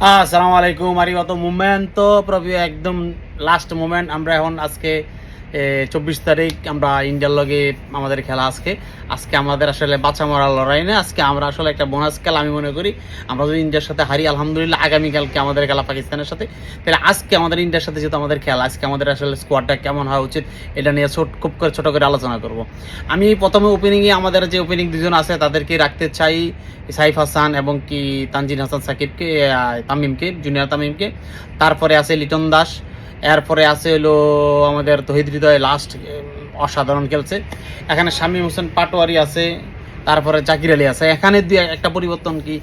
আসসালামু আলাইকুম আর অত মুভমেন্ট তো প্রভু একদম লাস্ট মুভমেন্ট আমরা এখন আজকে চব্বিশ তারিখ আমরা ইন্ডিয়ার লগে আমাদের খেলা আজকে। আজকে আমাদের আসলে বাচ্চা মারার লড়াই না, আজকে আমরা আসলে একটা বোনাস খেলা আমি মনে করি। আমরা যদি ইন্ডিয়ার সাথে হারি, আলহামদুলিল্লাহ আগামীকালকে আমাদের খেলা পাকিস্তানের সাথে। তাহলে আজকে আমাদের ইন্ডিয়ার সাথে যেহেতু আমাদের খেলা, আজকে আমাদের আসলে স্কোয়াডটা কেমন হওয়া উচিত, এটা নিয়ে ছোট খুব করে ছোটো করে আলোচনা করব। আমি প্রথমে ওপেনিংয়ে আমাদের যে ওপেনিং দুজন আছে, তাদেরকে রাখতে চাই সাইফ হাসান এবং কি তানজিন হাসান সাকিবকে তামিমকে জুনিয়র তামিমকে। তারপরে আছে লিটন দাস। এরপরে আছে হলো আমাদের তহিদ হৃদয় লাস্ট অসাধারণ খেলছে। এখানে শামীম হোসেন পাটোয়ারি আছে, তারপরে জাকির আলী আছে। এখানে দুই একটা পরিবর্তন কি?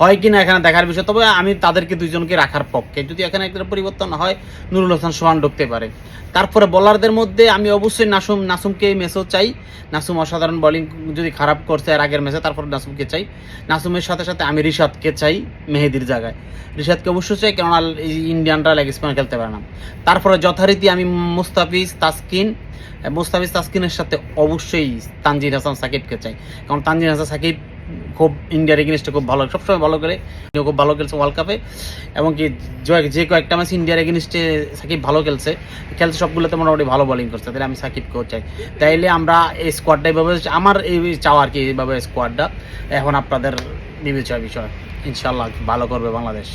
হয় কি না এখানে দেখার বিষয়, তবে আমি তাদেরকে দুইজনকে রাখার পক্ষে। যদি এখানে একটা পরিবর্তন হয়, নুরুল হাসান সোহান ঢুকতে পারে। তারপরে বলারদের মধ্যে আমি অবশ্যই নাসুম, নাসুমকে মেসেও চাই। নাসুম অসাধারণ বোলিং যদি খারাপ করছে আর আগের ম্যাচে তারপর নাসুমকে চাই। নাসুমের সাথে সাথে আমি রিশাদকে চাই মেহেদির জায়গায়। রিশাদকে অবশ্যই চাই, কেননা ইন্ডিয়ানরা লেগ স্পিনার খেলতে পারে না। তারপরে যথারীতি আমি মুস্তাফিজ তাসকিন, মুস্তাফিজ তাসকিনের সাথে অবশ্যই তানজির হাসান সাকিবকে চাই। কারণ তানজির হাসান সাকিব খুব ইন্ডিয়ার এগেনস্টে খুব ভালো। সবসময় ভালো করে। উনিও খুব ভালো খেলছে ওয়ার্ল্ড কাপে এবং কি যে- কয়েকটা ম্যাচ ইন্ডিয়ার এগেনস্টে সাকিব ভালো খেলছে খেলছে সবগুলোতে মোটামুটি ভালো বোলিং করছে। তাহলে আমি সাকিবকেও চাই। তাইলে আমরা এই স্কোয়াডটা এইভাবে আমার এই চাওয়া আর কি এইভাবে স্কোয়াডটা এখন আপনাদের বিবেচনা বিষয়। ইনশাল্লাহ ভালো করবে বাংলাদেশ।